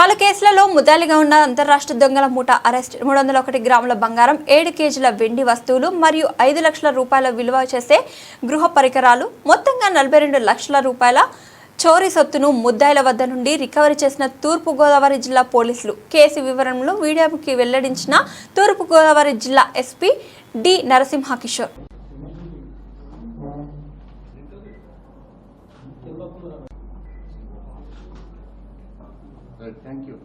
పలు కేసులలో ముద్దాలిగా ఉన్న అంతరాష్ట్ర దొంగల మూట అరెస్ట్. మూడు వందల ఒకటి గ్రాముల బంగారం ఏడు కేజీల వెండి వస్తువులు మరియు ఐదు లక్షల రూపాయల విలువ చేసే గృహ పరికరాలు మొత్తంగా నలభై రెండు లక్షల రూపాయల చోరీ సొత్తును ముద్దాయిల వద్ద నుండి రికవరీ చేసిన తూర్పుగోదావరి జిల్లా పోలీసులు. కేసు వివరణలు మీడియాకి వెల్లడించిన తూర్పుగోదావరి జిల్లా SP D Narasimha Kishore thank you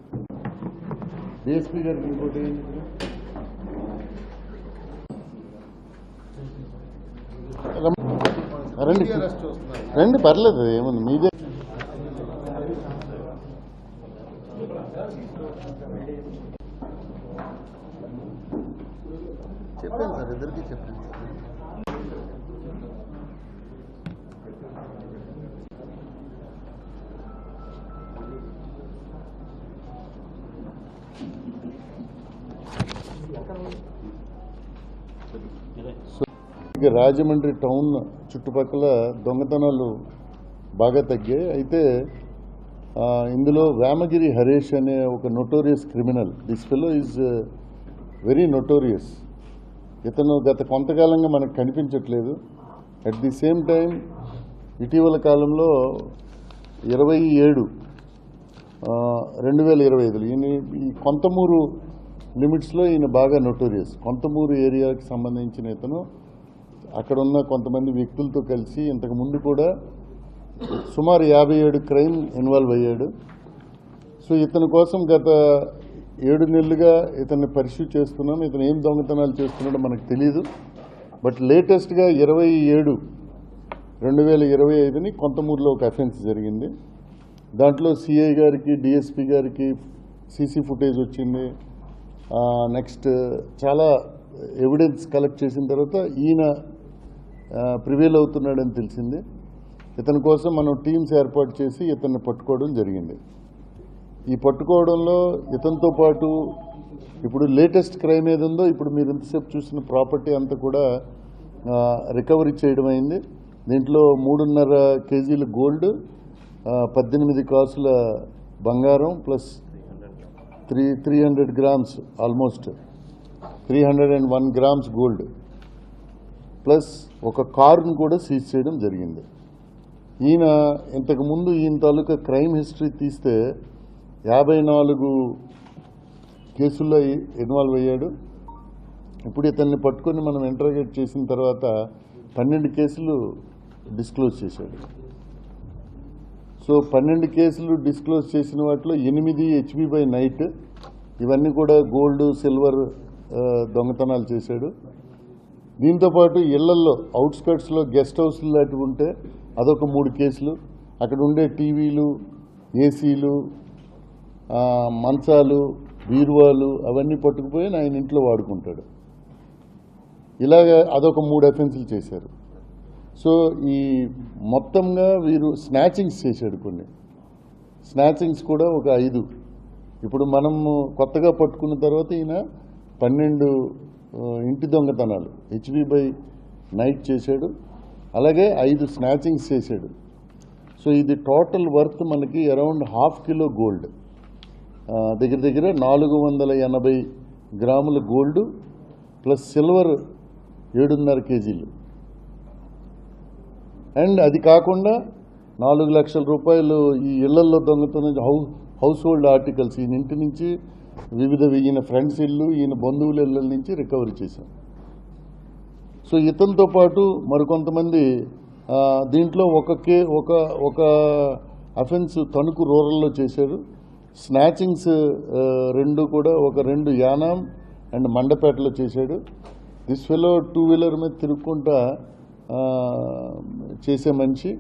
DSP గారికి ఇంకోటి. రండి. రండి పర్లేదు ఏముంది మీదే. చెప్పాను సార్ ఇద్దరికి చెప్పాను ఇక రాజమండ్రి టౌన్ చుట్టుపక్కల దొంగతనాలు బాగా తగ్గాయి. అయితే ఇందులో వేమగిరి హరీష్ అనే ఒక notorious criminal this fellow is very notorious. ఇతను గత కొంతకాలంగా మనకు కనిపించట్లేదు. అట్ ది సేమ్ టైం ఇటీవల కాలంలో ఇరవై ఏడు రెండు వేల ఇరవై ఐదులో ఈయన ఈ కొంతమూరు లిమిట్స్లో ఈయన బాగా నొటోరియస్. కొంతమూరు ఏరియాకి సంబంధించిన ఇతను అక్కడ ఉన్న కొంతమంది వ్యక్తులతో కలిసి ఇంతకు ముందు కూడా సుమారు యాభై ఏడు క్రైమ్ ఇన్వాల్వ్ అయ్యాడు. సో ఇతని కోసం గత ఏడు నెలలుగా ఇతన్ని పరిశీలి చేస్తున్నాం ఇతను ఏం దొంగతనాలు చేస్తున్నాడో మనకు తెలియదు బట్ లేటెస్ట్గా ఇరవై ఏడు రెండు వేల ఇరవై ఐదుని కొంతమూరులో ఒక అఫెన్స్ జరిగింది. దాంట్లో సిఐ గారికి డిఎస్పి గారికి సీసీ ఫుటేజ్ వచ్చింది. నెక్స్ట్ చాలా ఎవిడెన్స్ కలెక్ట్ చేసిన తర్వాత ఈయన ప్రివేల్ అవుతున్నాడని తెలిసింది. ఇతని కోసం మనం టీమ్స్ ఏర్పాటు చేసి ఇతన్ని పట్టుకోవడం జరిగింది. ఈ పట్టుకోవడంలో ఇతనితో పాటు ఇప్పుడు లేటెస్ట్ క్రైమ్ ఏది ఉందో ఇప్పుడు మీరు ఇంతసేపు చూసిన ప్రాపర్టీ అంతా కూడా రికవరీ చేయడం అయింది. దీంట్లో మూడున్నర కేజీల గోల్డ్ పద్దెనిమిది కాసుల బంగారం plus three three hundred grams almost three hundred and one grams gold. Plus ఒక కారును కూడా సీజ్ చేయడం జరిగింది. ఈయన ఇంతకుముందు ఈయన తాలూకా క్రైమ్ హిస్టరీ తీస్తే యాభై నాలుగు కేసుల్లో ఇన్వాల్వ్ అయ్యాడు. ఇప్పుడు ఇతన్ని పట్టుకొని మనం ఇంటర్గేట్ చేసిన తర్వాత పన్నెండు కేసులు డిస్క్లోజ్ చేశాడు. సో పన్నెండు కేసులు డిస్క్లోజ్ చేసిన వాటిలో ఎనిమిది హెచ్బి బై నైట్ ఇవన్నీ కూడా గోల్డ్ సిల్వర్ దొంగతనాలు చేశాడు. దీంతోపాటు ఇళ్ళల్లో అవుట్స్కట్స్లో గెస్ట్ హౌస్లు లాంటివి ఉంటే అదొక మూడు కేసులు. అక్కడ ఉండే టీవీలు ఏసీలు మంచాలు బీరువాలు అవన్నీ పట్టుకుపోయి ఆయన ఇంట్లో వాడుకుంటాడు. ఇలాగ అదొక మూడు అఫెన్సులు చేశారు. సో ఈ మొత్తంగా వీరు స్నాచింగ్స్ చేశాడు కొన్ని. స్నాచింగ్స్ కూడా ఒక ఐదు. ఇప్పుడు మనము కొత్తగా పట్టుకున్న తర్వాత ఈయన పన్నెండు ఇంటి దొంగతనాలు. హెచ్బి బై నైట్ చేశాడు. అలాగే ఐదు స్నాచింగ్స్ చేశాడు. సో ఇది టోటల్ వర్త్ మనకి అరౌండ్ హాఫ్ కిలో గోల్డ్. దగ్గర దగ్గర నాలుగు వందల ఎనభై గ్రాముల గోల్డ్ ప్లస్ సిల్వర్ ఏడున్నర కేజీలు. అండ్ అది కాకుండా నాలుగు లక్షల రూపాయలు ఈ ఇళ్ళల్లో దొంగతనం హౌ హౌస్ హోల్డ్ ఆర్టికల్స్. ఈ ఇంటి నుంచి వివిధ ఈయన ఫ్రెండ్స్ ఇల్లు ఈయన బంధువుల ఇళ్ళ నుంచి రికవరీ చేశాం సో ఇతనితో పాటు మరికొంతమంది దీంట్లో ఒక కే ఒక ఒక అఫెన్స్ తణుకు రూరల్లో చేశారు. స్నాచింగ్స్ రెండు కూడా ఒక రెండు యానాం అండ్ మండపేటలో చేశాడు. దిస్ ఫెలో టూ వీలర్ మీద తిరుక్కుంటా చేసే మనిషి.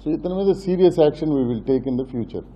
సో ఇతని మీద serious action we will take in the future.